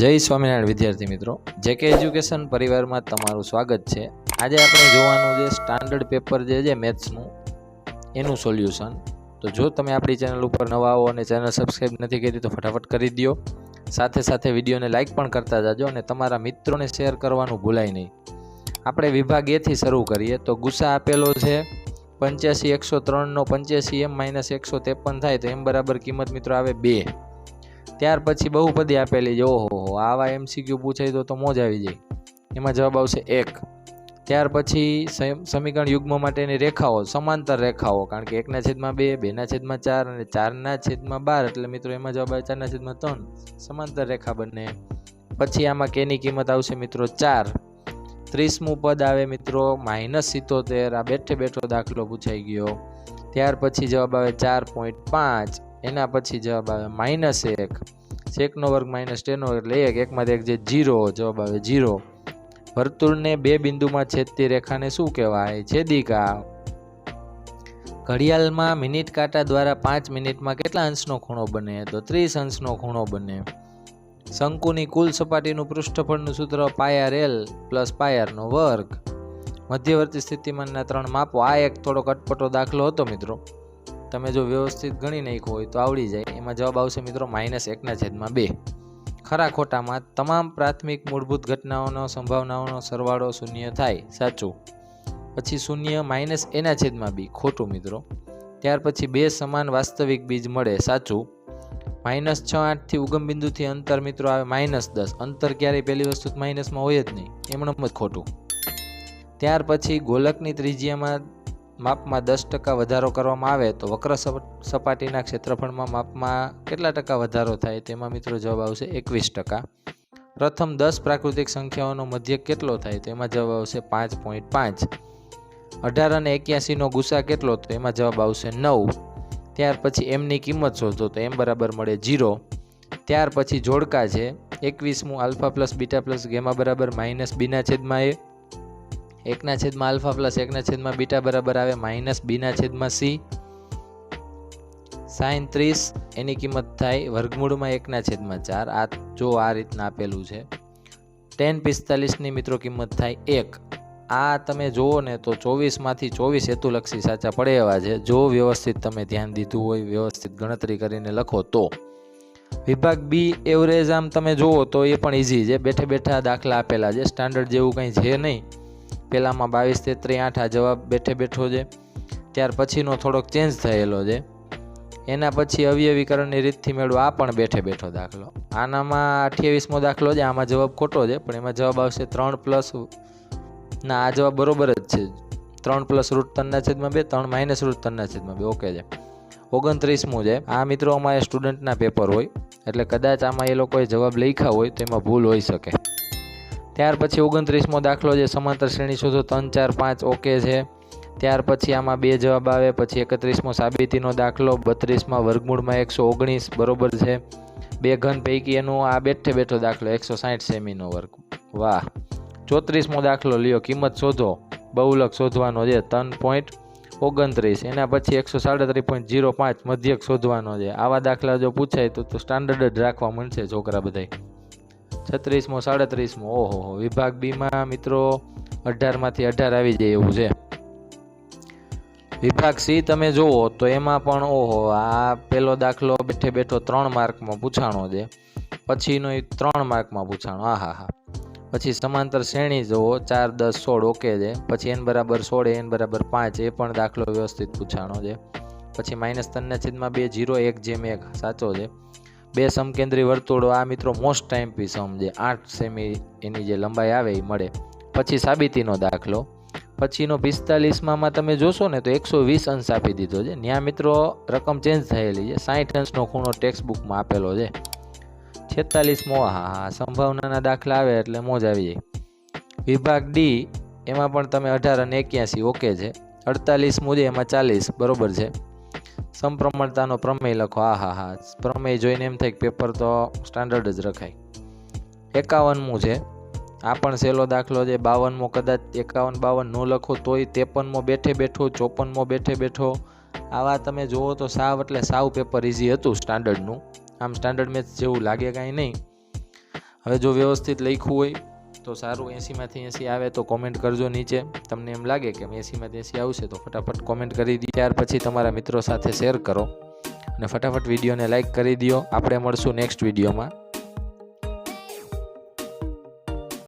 જય સ્વામિનારાયણ, વિદ્યાર્થી મિત્રો. જે કે એજ્યુકેશન પરિવારમાં તમારું સ્વાગત છે. આજે આપણે જોવાનું જે સ્ટાન્ડર્ડ પેપર જે છે મેથ્સનું, એનું સોલ્યુશન. તો જો તમે આપણી ચેનલ ઉપર નવા આવો અને ચેનલ સબસ્ક્રાઈબ નથી કરી તો ફટાફટ કરી દો. સાથે સાથે વિડીયોને લાઇક પણ કરતા જાજો અને તમારા મિત્રોને શેર કરવાનું ભૂલાય નહીં. આપણે વિભાગ એથી શરૂ કરીએ. તો ગુસ્સા આપેલો છે, પંચ્યાસી, એકસો ત્રણનો પંચ્યાસી, એમ માઇનસ એકસો ત્રેપન થાય તો એમ બરાબર કિંમત મિત્રો આવે બે. ત્યાર પછી બહુપદી આપેલી છે, ઓહો આવા એમસીક્યુ પૂછાય તો તો મોજ આવી જાય. એમાં જવાબ આવશે એક. ત્યાર પછી સમીકરણ યુગ્મ માટેની રેખાઓ, સમાંતર રેખાઓ, કારણ કે એકના છેદમાં બે, બેના છેદમાં ચાર અને ચારના છેદમાં બાર, એટલે મિત્રો એમાં જવાબ આવે ચારના છેદમાં ત્રણ. સમાંતર રેખા બંને. પછી આમાં કેની કિંમત આવશે મિત્રો ચાર. ત્રીસમું પદ આવે મિત્રો માઇનસ સિત્તોતેર. આ બેઠે બેઠો દાખલો પૂછાઈ ગયો. ત્યાર પછી જવાબ આવે ચાર પોઈન્ટ પાંચ. એના પછી જવાબ આવે માઇનસ એક. સેકનો વર્ગ માઇનસ ટેનો એટલે એક એકમાંથી એક જે જીરો, જવાબ આવે જીરો. વર્તુળને બે બિંદુમાં છેદતી રેખાને શું કહેવાય? છેદિકા ઘડિયાળમાં મિનિટ કાંટા દ્વારા પાંચ મિનિટમાં કેટલા અંશનો ખૂણો બને? તો ત્રીસ અંશનો ખૂણો બને. શંકુની કુલ સપાટીનું પૃષ્ઠફળનું સૂત્ર પાયર એલ પ્લસ પાયરનો વર્ગ. મધ્યવર્તી સ્થિતિમાનના ત્રણ માપો. આ એક થોડોક અટપટો દાખલો હતો મિત્રો. તમે જો વ્યવસ્થિત ગણી નાખ્યો હોય તો આવડી જાય. એમાં જવાબ આવશે મિત્રો માઇનસ એકના છેદમાં બે. ખરા ખોટામાં તમામ પ્રાથમિક મૂળભૂત ઘટનાઓનો, સંભાવનાઓનો સરવાળો શૂન્ય થાય. સાચું. પછી શૂન્ય માઇનસ એના છેદમાં બી. ખોટું મિત્રો. ત્યાર પછી બે સમાન વાસ્તવિક બીજ મળે. સાચું. માઇનસ છ આઠથી ઉગમ બિંદુથી અંતર મિત્રો આવે માઇનસ દસ. અંતર ક્યારેય પહેલી વસ્તુ માઇનસમાં હોય જ નહીં. એમણે જ ખોટું. ત્યાર પછી ગોલકની ત્રિજ્યામાં માપમાં દસ ટકા વધારો કરવામાં આવે તો વક્ર સપાટીના ક્ષેત્રફળમાં માપમાં કેટલા ટકા વધારો થાય તેમાં મિત્રો જવાબ આવશે એકવીસ ટકા. પ્રથમ દસ પ્રાકૃતિક સંખ્યાઓનો મધ્ય કેટલો થાય તો એમાં જવાબ આવશે પાંચ પોઈન્ટ પાંચ. અઢાર અને એક્યાસીનો ગુસા કેટલો તો એમાં જવાબ આવશે નવ. ત્યાર પછી એમની કિંમત શોધો તો એમ બરાબર મળે જીરો. ત્યાર પછી જોડકા છે. એકવીસમું alpha plus beta plus gamma બરાબર માઇનસ બીના છેદમાં એ. એકના છેદમાં આલ્ફા પ્લસ એકના છેદમાં બીટા બરાબર આવે માઇનસ બીના છેદમાં સી. સાઈન ત્રીસ, એની કિંમત થાય વર્ગમૂળમાં એકના છેદમાં ચાર. આ જો આ રીતના આપેલું છે. ટેન પિસ્તાલીસની મિત્રો કિંમત થાય એક. આ તમે જુઓ ને તો ચોવીસમાંથી ચોવીસ હેતુલક્ષી સાચા પડે એવા છે. જો વ્યવસ્થિત તમે ધ્યાન દીધું હોય, વ્યવસ્થિત ગણતરી કરીને લખો તો. વિભાગ બી એવરેજ આમ તમે જુઓ તો એ પણ ઇઝી છે. બેઠે બેઠા દાખલા આપેલા છે. સ્ટાન્ડર્ડ જેવું કંઈ છે નહીં. પહેલામાં બાવીસ તેત્રી આઠ આ જવાબ બેઠે બેઠો છે. ત્યાર પછીનો થોડોક ચેન્જ થયેલો છે. એના પછી અવયવીકરણની રીતથી મેળવો, આ પણ બેઠે બેઠો દાખલો. આનામાં અઠ્યાવીસમો દાખલો છે, આમાં જવાબ ખોટો છે, પણ એમાં જવાબ આવશે ત્રણ પ્લસ ના, આ જવાબ બરોબર જ છે. ત્રણ પ્લસ રૂટ ત્રણના છેદમાં બે, ત્રણ માઇનસ રૂટ ત્રણના છેદમાં બે, ઓકે છે. ઓગણત્રીસમું છે આ મિત્રો અમારે સ્ટુડન્ટના પેપર હોય, એટલે કદાચ આમાં એ લોકોએ જવાબ લખ્યા હોય તો એમાં ભૂલ હોઈ શકે. ત્યાર પછી ઓગણત્રીસમો દાખલો છે સમાંતર શ્રેણી શોધો, ત્રણ, ચાર, પાંચ, ઓકે છે. ત્યાર પછી આમાં બે જવાબ આવે, પછી એકત્રીસમો સાબિતીનો દાખલો, બત્રીસમાં વર્ગમૂળમાં એકસો ઓગણીસ, બરોબર છે. બે ઘન પૈકી એનું આ બેઠે બેઠો દાખલો, એકસો સાહીઠ સેમીનો વર્ગ. વાહ. ચોત્રીસમો દાખલો, લ્યો, કિંમત શોધો. બહુલક શોધવાનો છે, ત્રણ પોઈન્ટ ઓગણત્રીસ. એના પછી એકસો સાડત્રીસ પોઈન્ટ જીરો પાંચ મધ્યક શોધવાનો છે. આવા દાખલા જો પૂછાય તો સ્ટાન્ડર્ડ જ રાખવા મળશે છોકરા બધાય. છત્રીસમો, સાડત્રીસમો ઓહો વિભાગ બીમાં મિત્રો અઢારમાંથી અઢાર આવી જાય એવું છે. વિભાગ સી તમે જુઓ તો એમાં પણ ઓહો આ પેલો દાખલો બેઠે બેઠો ત્રણ માર્કમાં પૂછાણો છે. પછીનો એ ત્રણ માર્કમાં પૂછાણો આ હા હા પછી સમાંતર શ્રેણી જુઓ, ચાર, દસ, સોળ ઓકે છે. પછી એન બરાબર સોળ, એન બરાબર પાંચ, એ પણ દાખલો વ્યવસ્થિત પૂછાણો છે. પછી માઇનસ ત્રણના છેદમાં બે, જીરો, એક, જેમ એક, સાચો છે. બે સમકેન્દ્રી વર્તુળો આ મિત્રો મોસ્ટ ટાઈમ પી સમજે. આઠ સેમી એની જે લંબાઈ આવે એ મળે. પછી સાબિતીનો દાખલો. પછીનો પિસ્તાલીસમાં તમે જોશો ને તો એકસો વીસ અંશ આપી દીધો છે. ત્યાં મિત્રો રકમ ચેન્જ થયેલી છે. સાઠ અંશનો ખૂણો ટેક્સ્ટ બુકમાં આપેલો છે. છેતાલીસમો, હા હા સંભાવનાના દાખલા આવે એટલે મોજ આવી જાય. વિભાગ ડી એમાં પણ તમે અઢાર અને એક્યાસી ઓકે છે. અડતાલીસમું છે એમાં ચાલીસ, બરોબર છે. સમપ્રમાણતાનો પ્રમેય લખો. આ, હા હા. પ્રમેય જોઈને એમ થાય કે પેપર તો સ્ટાન્ડર્ડ જ રખાય. એકાવનમું છે. આ પણ સહેલો દાખલો છે. બાવનમો કદાચ એકાવન બાવન ન લખો તોય ત્રેપનમો બેઠે બેઠો, ચોપનમો બેઠે બેઠો. આવા તમે જુઓ તો સાવ એટલે સાવ પેપર ઇઝી હતું સ્ટાન્ડર્ડનું આમ સ્ટાન્ડર્ડ મેથ્સ જેવું લાગે કાંઈ નહીં. હવે જો વ્યવસ્થિત લખ્યું હોય તો સારું, એંસીમાંથી એંસી આવે તો કોમેન્ટ કરજો નીચે. તમને એમ લાગે કે એંસીમાંથી એંસી આવશે તો ફટાફટ કોમેન્ટ કરી દી, ત્યાર પછી તમારા મિત્રો સાથે શેર કરો. અને ફટાફટ વિડીયોને લાઇક કરી દો. આપણે મળશું નેક્સ્ટ વિડીયોમાં.